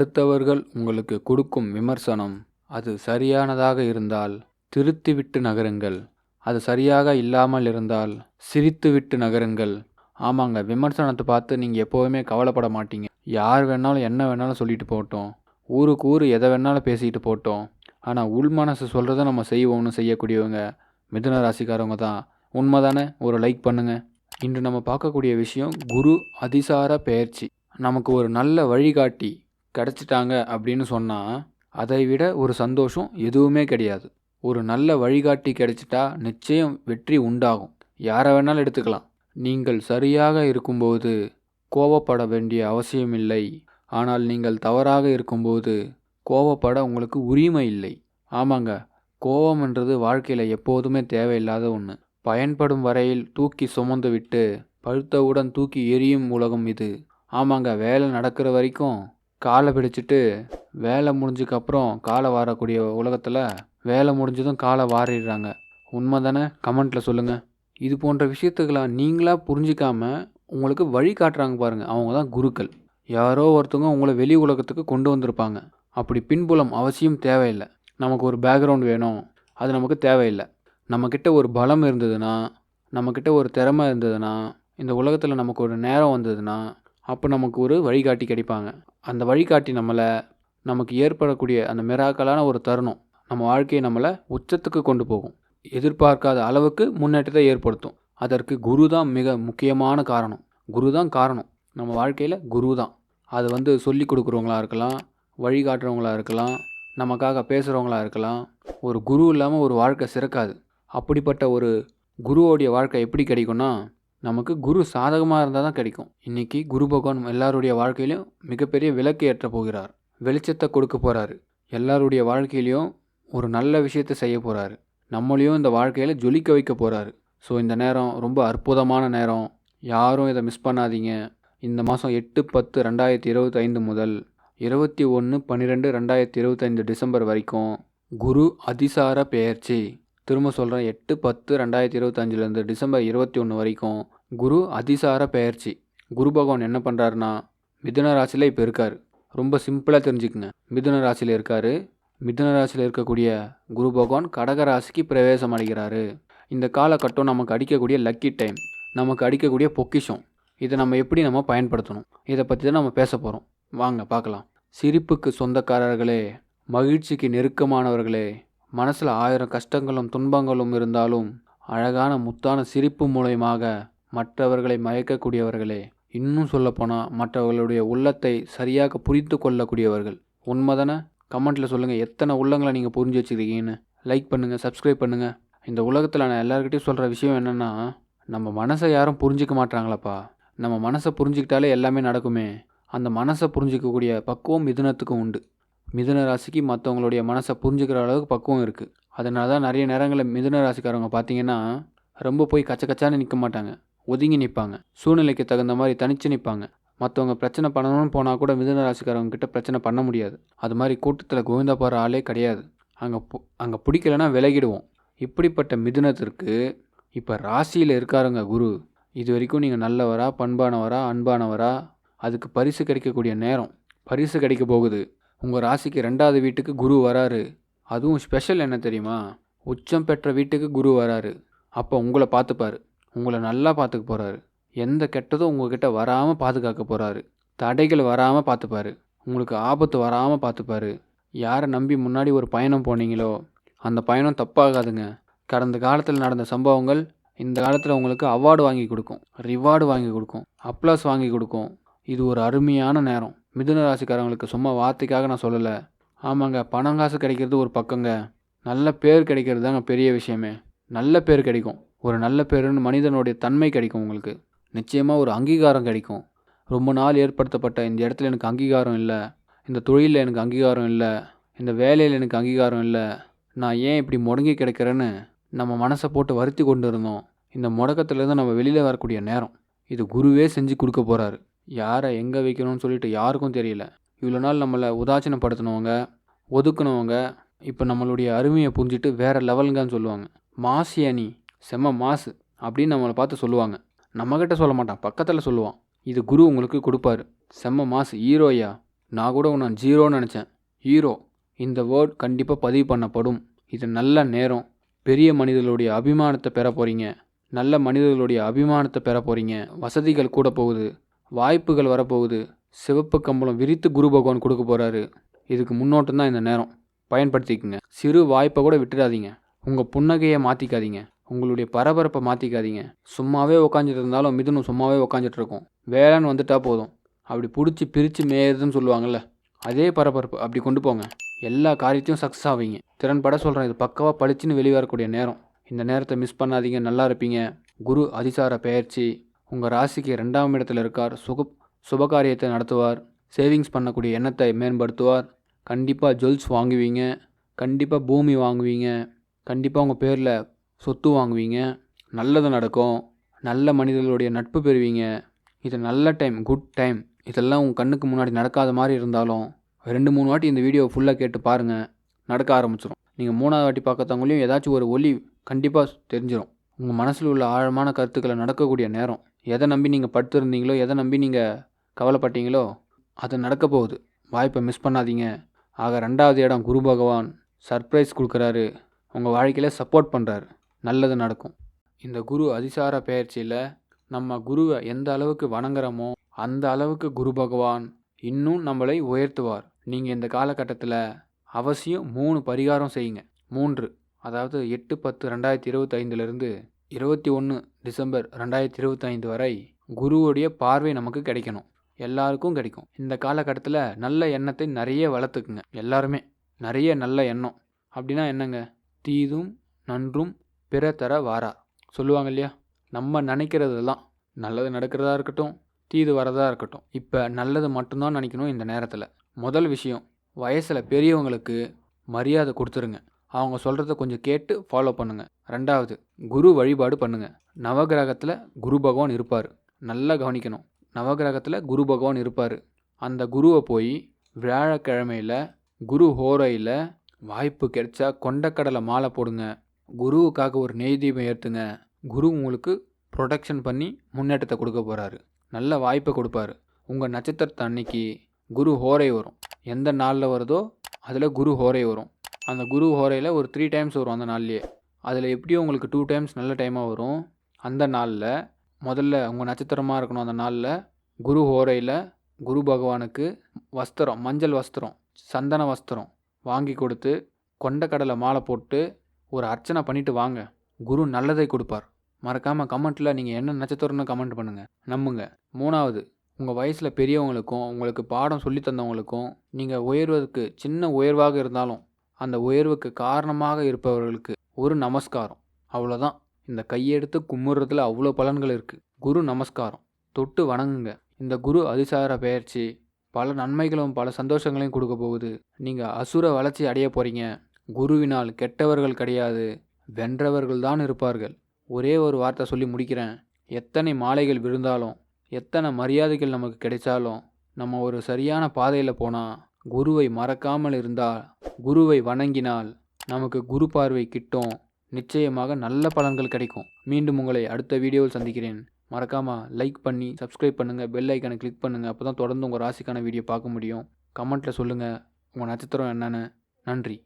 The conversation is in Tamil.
அடுத்தவர்கள் உங்களுக்கு கொடுக்கும் விமர்சனம் அது சரியானதாக இருந்தால் திருத்திவிட்டு நகருங்கள். அது சரியாக இல்லாமல் இருந்தால் சிரித்துவிட்டு நகருங்கள். ஆமாங்க விமர்சனத்தை பார்த்து நீங்கள் எப்போவுமே கவலைப்பட மாட்டீங்க. யார் வேணாலும் என்ன வேணாலும் சொல்லிட்டு போட்டோம் ஊருக்கு ஊர் எதை வேணாலும் பேசிக்கிட்டு போட்டோம் ஆனால் உள் மனசு சொல்கிறத நம்ம செய்வோம்னு செய்யக்கூடியவங்க. மிதுன ராசிக்காரவங்க தான். உண்மைதானே? ஒரு லைக் பண்ணுங்கள் இன்று நம்ம பார்க்கக்கூடிய விஷயம் குரு அதிசார பயிற்சி நமக்கு ஒரு நல்ல வழிகாட்டி. கிடச்சிட்டாங்க அப்படின்னு சொன்னால் அதை விட ஒரு சந்தோஷம் எதுவுமே கிடையாது. ஒரு நல்ல வழிகாட்டி கிடைச்சிட்டா நிச்சயம் வெற்றி உண்டாகும். யாரை வேணாலும் எடுத்துக்கலாம். நீங்கள் சரியாக இருக்கும்போது கோபப்பட வேண்டிய அவசியமில்லை ஆனால் நீங்கள் தவறாக இருக்கும்போது கோபப்பட உங்களுக்கு உரிமை இல்லை. ஆமாங்க கோபம்ன்றது வாழ்க்கையில் எப்போதுமே தேவையில்லாத ஒன்று பயன்படும் வரையில் தூக்கி சுமந்து விட்டு பழுத்தவுடன் தூக்கி எரியும் உலகம் இது. ஆமாங்க வேலை நடக்கிற வரைக்கும் காலை பிடிச்சிட்டு வேலை முடிஞ்சதுக்கப்புறம் காலை வாரக்கூடிய உலகத்தில் வேலை முடிஞ்சதும் காலை வாரிடுறாங்க. உண்மை தானே கமெண்ட்டில் சொல்லுங்கள் இது போன்ற விஷயத்துக்கெல்லாம் நீங்களாக புரிஞ்சிக்காமல் உங்களுக்கு வழி காட்டுறாங்க பாருங்கள் அவங்க தான் குருக்கள். யாரோ ஒருத்தவங்க உங்களை வெளி உலகத்துக்கு கொண்டு வந்திருப்பாங்க. அப்படி பின்புலம் அவசியம் தேவையில்லை. நமக்கு ஒரு பேக்ரவுண்ட் வேணும். அது நமக்கு தேவையில்லை. நம்மக்கிட்ட ஒரு பலம் இருந்ததுன்னா நம்மக்கிட்ட ஒரு திறமை இருந்ததுன்னா இந்த உலகத்தில் நமக்கு ஒரு நேரம் வந்ததுன்னா அப்போ நமக்கு ஒரு வழிகாட்டி கிடைப்பாங்க. அந்த வழிகாட்டி நம்மளை நமக்கு ஏற்படக்கூடிய அந்த மிராக்கலான ஒரு தருணம் நம்ம வாழ்க்கையை நம்மளை உச்சத்துக்கு கொண்டு போகும். எதிர்பார்க்காத அளவுக்கு முன்னேற்றத்தை ஏற்படுத்தும். அதற்கு குரு தான் மிக முக்கியமான காரணம். குரு தான் காரணம். நம்ம வாழ்க்கையில் குரு தான். அது வந்து சொல்லி கொடுக்குறவங்களா இருக்கலாம் வழிகாட்டுறவங்களா இருக்கலாம் நமக்காக பேசுகிறவங்களா இருக்கலாம். ஒரு குரு இல்லாமல் ஒரு வாழ்க்கை சிறக்காது. அப்படிப்பட்ட ஒரு குருவோடைய வாழ்க்கை எப்படி கிடைக்கும்னா நமக்கு குரு சாதகமாக இருந்தால் தான் கிடைக்கும். இன்றைக்கி குரு பகவான் எல்லாருடைய வாழ்க்கையிலையும் மிகப்பெரிய விளக்கு ஏற்ற போகிறார். வெளிச்சத்தை கொடுக்க போகிறாரு எல்லாருடைய வாழ்க்கையிலையும் ஒரு நல்ல விஷயத்தை செய்ய போகிறாரு நம்மளையும் இந்த வாழ்க்கையில் ஜொலிக்க வைக்க போகிறாரு ஸோ இந்த நேரம் ரொம்ப அற்புதமான நேரம். யாரும் இதை மிஸ் பண்ணாதீங்க. இந்த மாதம் எட்டு பத்து ரெண்டாயிரத்தி இருபத்தைந்து முதல் இருபத்தி ஒன்று பன்னிரெண்டு ரெண்டாயிரத்தி இருபத்தைந்து டிசம்பர் வரைக்கும் குரு அதிசார பெயர்ச்சி. திரும்ப சொல்கிறேன் எட்டு பத்து ரெண்டாயிரத்தி இருபத்தஞ்சிலேருந்து டிசம்பர் இருபத்தி ஒன்று வரைக்கும் குரு அதிசார பெயர்ச்சி. குரு பகவான் என்ன பண்ணுறாருன்னா மிதுன ராசியில் இப்போ இருக்கார். ரொம்ப சிம்பிளாக தெரிஞ்சுக்குங்க. மிதுன ராசியில் இருக்கார். மிதுன ராசியில் இருக்கக்கூடிய குரு பகவான் கடக ராசிக்கு பிரவேசம் அடைகிறாரு இந்த காலகட்டம் நமக்கு அடிக்கக்கூடிய லக்கி டைம் நமக்கு அடிக்கக்கூடிய பொக்கிஷம். இதை நம்ம எப்படி நம்ம பயன்படுத்தணும்? இதை பற்றி தான் நம்ம பேச போகிறோம் வாங்க பார்க்கலாம். சிரிப்புக்கு சொந்தக்காரர்களே மகிழ்ச்சிக்கு நெருக்கமானவர்களே மனசில் ஆயிரம் கஷ்டங்களும் துன்பங்களும் இருந்தாலும் அழகான முத்தான சிரிப்பு மூலயமாக மற்றவர்களை மயக்கக்கூடியவர்களே இன்னும் சொல்லப்போனால் மற்றவர்களுடைய உள்ளத்தை சரியாக புரிந்து கொள்ளக்கூடியவர்கள். உண்மைதானே? கமெண்ட்டில் சொல்லுங்கள் எத்தனை உள்ளங்களை நீங்கள் புரிஞ்சு வச்சுருக்கீங்கன்னு. லைக் பண்ணுங்கள் சப்ஸ்கிரைப் பண்ணுங்கள் இந்த உலகத்தில் நான் எல்லாருக்கிட்டையும் சொல்கிற விஷயம் என்னென்னா நம்ம மனசை யாரும் புரிஞ்சிக்க மாட்டாங்களாப்பா. நம்ம மனசை புரிஞ்சுக்கிட்டாலே எல்லாமே நடக்குமே. அந்த மனசை புரிஞ்சிக்கக்கூடிய பக்குவம் மிதுனத்துக்கும் உண்டு. மிதுன ராசிக்கு மற்றவங்களுடைய மனசை புரிஞ்சுக்கிற அளவுக்கு பக்குவம் இருக்குது அதனால தான் நிறைய நேரங்களில் மிதுன ராசிக்காரவங்க பார்த்தீங்கன்னா ரொம்ப போய் கச்ச கச்சான்னு நிற்க மாட்டாங்க. ஒதுங்கி நிற்பாங்க. சூழ்நிலைக்கு தகுந்த மாதிரி தனித்து நிற்பாங்க. மற்றவங்க பிரச்சனை பண்ணணும்னு போனால் கூட மிதுன ராசிக்காரவங்க கிட்ட பிரச்சனை பண்ண முடியாது. அது மாதிரி கூட்டத்தில் கோவிந்தா போகிற ஆளே கிடையாது. அங்கே அங்கே பிடிக்கலன்னா விலகிடுவோம். இப்படிப்பட்ட மிதுனத்திற்கு இப்போ ராசியில் இருக்காருங்க குரு. இது வரைக்கும் நீங்கள் நல்லவரா பண்பானவரா அன்பானவரா அதுக்கு பரிசு கிடைக்கக்கூடிய நேரம். பரிசு கிடைக்க போகுது. உங்கள் ராசிக்கு ரெண்டாவது வீட்டுக்கு குரு வராரு. அதுவும் ஸ்பெஷல் என்ன தெரியுமா? உச்சம் பெற்ற வீட்டுக்கு குரு வராரு. அப்போ உங்களை பார்த்துப்பாரு. உங்களை நல்லா பார்த்துக்க போகிறாரு எந்த கெட்டதும் உங்ககிட்ட வராமல் பாதுகாக்க போகிறாரு தடைகள் வராமல் பார்த்துப்பாரு. உங்களுக்கு ஆபத்து வராமல் பார்த்துப்பாரு. யாரை நம்பி முன்னாடி ஒரு பயணம் போனீங்களோ அந்த பயணம் தப்பாகாதுங்க. கடந்த காலத்தில் நடந்த சம்பவங்கள் இந்த காலத்தில் உங்களுக்கு அவார்டு வாங்கி கொடுக்கும். ரிவார்டு வாங்கி கொடுக்கும். அப்ளாஸ் வாங்கி கொடுக்கும். இது ஒரு அருமையான நேரம். மிதுன ராசிக்காரங்களுக்கு சும்மா வார்த்தைக்காக நான் சொல்லலை. ஆமாங்க பணம் காசு கிடைக்கிறது ஒரு பக்கங்க. நல்ல பேர் கிடைக்கிறது தாங்க பெரிய விஷயமே. நல்ல பேர் கிடைக்கும். ஒரு நல்ல பேருன்னு மனிதனுடைய தன்மை கிடைக்கும் உங்களுக்கு. நிச்சயமாக ஒரு அங்கீகாரம் கிடைக்கும். ரொம்ப நாள் ஏற்படுத்தப்பட்ட இந்த இடத்துல எனக்கு அங்கீகாரம் இல்லை இந்த தொழிலில் எனக்கு அங்கீகாரம் இல்லை இந்த வேலையில் எனக்கு அங்கீகாரம் இல்லை நான் ஏன் இப்படி முடங்கி கிடைக்கிறேன்னு நம்ம மனசை போட்டு வருத்தி கொண்டு இருந்தோம் இந்த முடக்கத்துலேருந்து நம்ம வெளியில் வரக்கூடிய நேரம். இது குருவே செஞ்சு கொடுக்க போகிறாரு யாரை எங்கே வைக்கணும்னு சொல்லிட்டு யாருக்கும் தெரியல. இவ்வளோ நாள் நம்மளை உதாசீனப்படுத்தினவங்க ஒதுக்குனவங்க இப்போ நம்மளுடைய அருமையை புரிஞ்சுட்டு வேறு லெவலுங்கன்னு சொல்லுவாங்க. மாசி அணி. செம்ம மாசு அப்படின்னு நம்மளை பார்த்து சொல்லுவாங்க. நம்மக்கிட்ட சொல்ல மாட்டான் பக்கத்தில் சொல்லுவான். இது குரு உங்களுக்கு கொடுப்பாரு. செம்ம மாசு. ஹீரோயா நான் கூட உன்னை ஜீரோன்னு நினச்சேன். ஹீரோ இந்த வேர்ட் கண்டிப்பாக பதிவு பண்ணப்படும். இது நல்ல நேரம். பெரிய மனிதர்களுடைய அபிமானத்தை பெற போகிறீங்க நல்ல மனிதர்களுடைய அபிமானத்தை பெற போகிறீங்க வசதிகள் கூட போகுது. வாய்ப்புகள் வரப்போகுது. சிவப்பு கம்பளம் விரித்து குரு பகவான் கொடுக்க போகிறாரு இதுக்கு முன்னோட்டம் தான் இந்த நேரம். பயன்படுத்திக்கங்க. சிறு வாய்ப்பை கூட விட்டுடாதீங்க உங்கள் புன்னகையை மாற்றிக்காதீங்க உங்களுடைய பரபரப்பை மாற்றிக்காதீங்க சும்மாவே உக்காந்துட்டு இருந்தாலும் மிதுனும் சும்மாவே உக்காந்துட்டு இருக்கும் வேலைன்னு வந்துட்டா போதும். அப்படி பிடிச்சி பிரித்து மேயுதுன்னு சொல்லுவாங்கள்ல அதே பரபரப்பு. அப்படி கொண்டு போங்க. எல்லா காரியத்தையும் சக்ஸஸ் ஆவீங்க. திறன்பட சொல்கிறேன் இது பக்கவாக பளிச்சுன்னு வெளிவரக்கூடிய நேரம். இந்த நேரத்தை மிஸ் பண்ணாதீங்க. நல்லா இருப்பீங்க. குரு அதிசார பயிற்சி உங்கள் ராசிக்கு ரெண்டாம் இடத்துல இருக்கார். சுக சுபகாரியத்தை நடத்துவார். சேவிங்ஸ் பண்ணக்கூடிய எண்ணத்தை மேம்படுத்துவார். கண்டிப்பாக ஜுவல்ஸ் வாங்குவீங்க. கண்டிப்பாக பூமி வாங்குவீங்க. கண்டிப்பாக உங்கள் பேரில் சொத்து வாங்குவீங்க நல்லது நடக்கும் நல்ல மனிதர்களுடைய நட்பு பெறுவீங்க. இது நல்ல டைம் குட் டைம். இதெல்லாம் உங்கள் கண்ணுக்கு முன்னாடி நடக்காத மாதிரி இருந்தாலும் ரெண்டு மூணு வாட்டி இந்த வீடியோவை ஃபுல்லாக கேட்டு பாருங்கள் நடக்க ஆரம்பிச்சிடும் நீங்கள் மூணாவது வாட்டி பார்க்கறவங்களையும் ஏதாச்சும் ஒரு ஒலி கண்டிப்பாக தெரிஞ்சிடும் உங்கள் மனசில் உள்ள ஆழமான கருத்துக்களை நடக்கக்கூடிய நேரம். எதை நம்பி நீங்கள் படுத்திருந்தீங்களோ எதை நம்பி நீங்கள் கவலைப்பட்டீங்களோ அது நடக்க போகுது. வாய்ப்பை மிஸ் பண்ணாதீங்க. ஆக ரெண்டாவது இடம் குரு பகவான் சர்ப்ரைஸ் கொடுக்குறாரு. உங்கள் வாழ்க்கையில் சப்போர்ட் பண்ணுறாரு நல்லது நடக்கும். இந்த குரு அதிசார பயிற்சியில் நம்ம குருவை எந்த அளவுக்கு வணங்குறோமோ அந்த அளவுக்கு குரு பகவான் இன்னும் நம்மளை உயர்த்துவார். நீங்கள் இந்த காலகட்டத்தில் அவசியம் மூணு பரிகாரம் செய்யுங்க. மூன்று அதாவது எட்டு பத்து ரெண்டாயிரத்தி இருபத்தைந்துலேருந்து இருபத்தி ஒன்று டிசம்பர் ரெண்டாயிரத்தி இருபத்தைந்து வரை குருவுடைய பார்வை நமக்கு கிடைக்கணும். எல்லாருக்கும் கிடைக்கும். இந்த காலகட்டத்தில் நல்ல எண்ணத்தை நிறைய வளர்த்துக்குங்க. எல்லாருமே நிறைய நல்ல எண்ணம். அப்படின்னா என்னங்க? தீதும் நன்றும் பிற தர வாரா. சொல்லுவாங்க இல்லையா? நம்ம நினைக்கிறதெல்லாம் நல்லது நடக்கிறதா இருக்கட்டும் தீது வரதா இருக்கட்டும். இப்போ நல்லது மட்டும்தான் நினைக்கணும் இந்த நேரத்தில். முதல் விஷயம் வயசில் பெரியவங்களுக்கு மரியாதை கொடுத்துருங்க. அவங்க சொல்கிறத கொஞ்சம் கேட்டு ஃபாலோ பண்ணுங்கள் ரெண்டாவது குரு வழிபாடு பண்ணுங்கள் நவகிரகத்தில் குரு பகவான் இருப்பார். நல்லா கவனிக்கணும். நவகிரகத்தில் குரு பகவான் இருப்பார். அந்த குருவை போய் வியாழக்கிழமையில் குரு ஹோரையில் வாய்ப்பு கிடைச்சா கொண்டக்கடலை மாலை போடுங்க. குருவுக்காக ஒரு நெய் தீபம் ஏற்றுங்க குரு உங்களுக்கு ப்ரொடெக்ஷன் பண்ணி முன்னேற்றத்தை கொடுக்க போகிறாரு நல்ல வாய்ப்பை கொடுப்பாரு. உங்கள் நட்சத்திரத்தை அன்னைக்கு குரு ஹோரை வரும். எந்த நாளில் வருதோ அதில் குரு ஹோரை வரும். அந்த குரு ஹோரையில் ஒரு த்ரீ டைம்ஸ் வரும் அந்த நாள்லேயே. அதில் எப்படியும் உங்களுக்கு டூ டைம்ஸ் நல்ல டைமாக வரும். அந்த நாளில் முதல்ல உங்கள் நட்சத்திரமாக இருக்கணும் அந்த நாளில் குரு ஹோரையில் குரு பகவானுக்கு வஸ்திரம் மஞ்சள் வஸ்திரம் சந்தன வஸ்திரம் வாங்கி கொடுத்து கொண்டக்கடலை மாலை போட்டு ஒரு அர்ச்சனை பண்ணிட்டு வாங்க. குரு நல்லதை கொடுப்பார். மறக்காமல் கமெண்ட்டில் நீங்கள் என்ன நட்சத்திரம்னு கமெண்ட் பண்ணுங்கள் நம்புங்க. மூணாவது உங்கள் வயசில் பெரியவங்களுக்கும் உங்களுக்கு பாடம் சொல்லி தந்தவங்களுக்கும் நீங்கள் உயர்வதற்கு சின்ன உயர்வாக இருந்தாலும் அந்த உயர்வுக்கு காரணமாக இருப்பவர்களுக்கு ஒரு நமஸ்காரம். அவ்வளோதான் இந்த கையெடுத்து கும்பிட்றதுல அவ்வளோ பலன்கள் இருக்குது குரு நமஸ்காரம். தொட்டு வணங்குங்க. இந்த குரு அதிசார பெயர்ச்சி பல நன்மைகளும் பல சந்தோஷங்களையும் கொடுக்க போகுது. நீங்கள் அசுர வளர்ச்சி அடைய போகிறீங்க குருவினால் கெட்டவர்கள் கிடையாது வென்றவர்கள் தான் இருப்பார்கள். ஒரே ஒரு வார்த்தை சொல்லி முடிக்கிறேன். எத்தனை மாலைகள் விழுந்தாலும் எத்தனை மரியாதைகள் நமக்கு கிடைச்சாலும் நம்ம ஒரு சரியான பாதையில் போனால் குருவை மறக்காமல் இருந்தால் குருவை வணங்கினால் நமக்கு குரு பார்வை கிட்டும். நிச்சயமாக நல்ல பலன்கள் கிடைக்கும். மீண்டும் உங்களை அடுத்த வீடியோவில் சந்திக்கிறேன். மறக்காமல் லைக் பண்ணி சப்ஸ்கிரைப் பண்ணுங்கள் பெல் ஐக்கனை கிளிக் பண்ணுங்கள் அப்போ தான் தொடர்ந்து உங்கள் ராசிக்கான வீடியோ பார்க்க முடியும். கமெண்ட்டில் சொல்லுங்கள் உங்கள் நட்சத்திரம் என்னென்னு. நன்றி.